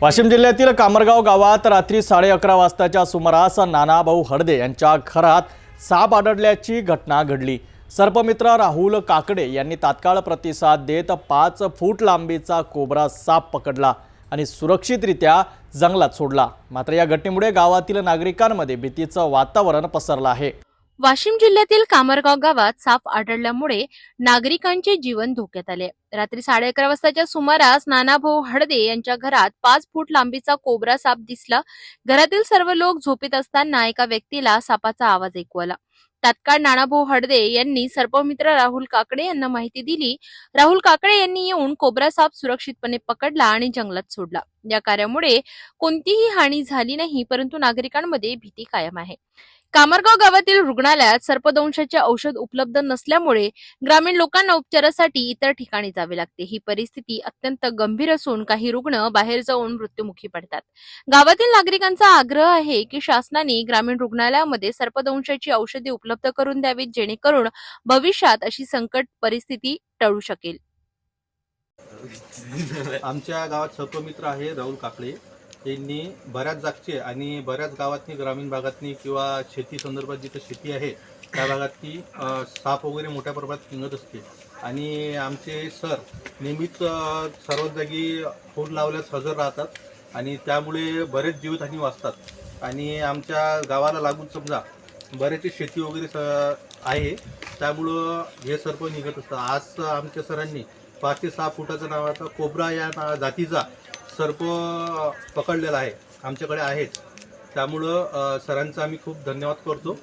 वाशिम जिल्ह्यातील कामरगाव गावात रात्री साडे अकरा वाजताच्या सुमारास नानाभाऊ हडदे यांच्या घरात साप आढळल्याची घटना घडली. सर्पमित्र राहुल काकडे यांनी तात्काळ प्रतिसाद देत पाच फूट लांबीचा कोबरा साप पकडला आणि सुरक्षितरित्या जंगलात सोडला. मात्र या घटनेमुळे गावातील नागरिकांमध्ये भीतीचं वातावरण पसरलं आहे. वाशिम जिल्ह्यातील कामरगाव गावात साप आढळल्यामुळे नागरिकांचे जीवन धोक्यात आले. रात्री साडे अकरा वाजताच्या सुमारास नानाभाऊ हडदे यांच्या घरात पाच फूट लांबीचा कोबरा साप दिसला. घरातील सर्व लोक झोपेत असताना एका व्यक्तीला सापाचा आवाज ऐकू आला. तात्काळ नानाभाऊ हडदे यांनी सर्पमित्र राहुल काकडे यांना माहिती दिली. राहुल काकडे यांनी येऊन कोबरा साप सुरक्षितपणे पकडला आणि जंगलात सोडला. या कार्यामुळे कोणतीही हानी झाली नाही परंतु नागरिकांमध्ये भीती कायम आहे. कामरगाव गावातील रुग्णालयात सर्पदंशाचे औषध उपलब्ध नसल्यामुळे ग्रामीण लोकांना उपचारासाठी इतर ठिकाणी जावे लागते. ही परिस्थिती अत्यंत गंभीर असून काही रुग्ण बाहेर जाऊन मृत्युमुखी पडतात. गावातील नागरिकांचा आग्रह आहे की शासनाने ग्रामीण रुग्णालयामध्ये सर्पदंशाची औषधे उपलब्ध करून द्यावीत जेणेकरून भविष्यात अशी संकट परिस्थिती टळू शकेल. आमच्या गावात सर्पमित्र आहे राहुल काकडे. यांनी बऱ्याच जागचे आणि बऱ्याच गावातनी ग्रामीण भागातनी किंवा शेती संदर्भात जिथं शेती आहे त्या भागातनी अ, साप वगैरे मोठ्या प्रमाणात निघत असते. आणि आमचे सर नेहमीच सर्व जागी फोड लावल्यास हजर राहतात आणि त्यामुळे बरेच जीवितहानी वाचतात. आणि आमच्या गावाला लागून समजा बरेचशी शेती वगैरे स आहे त्यामुळं हे सर्प निघत असतं आज आमच्या सरांनी पाच ते सहा फुटाचा नावाचा कोबरा या ना जातीचा सर्प पकडलेला आहे. आमच्याकडे आहेच. त्यामुळं सरांचा आम्ही खूप धन्यवाद करतो.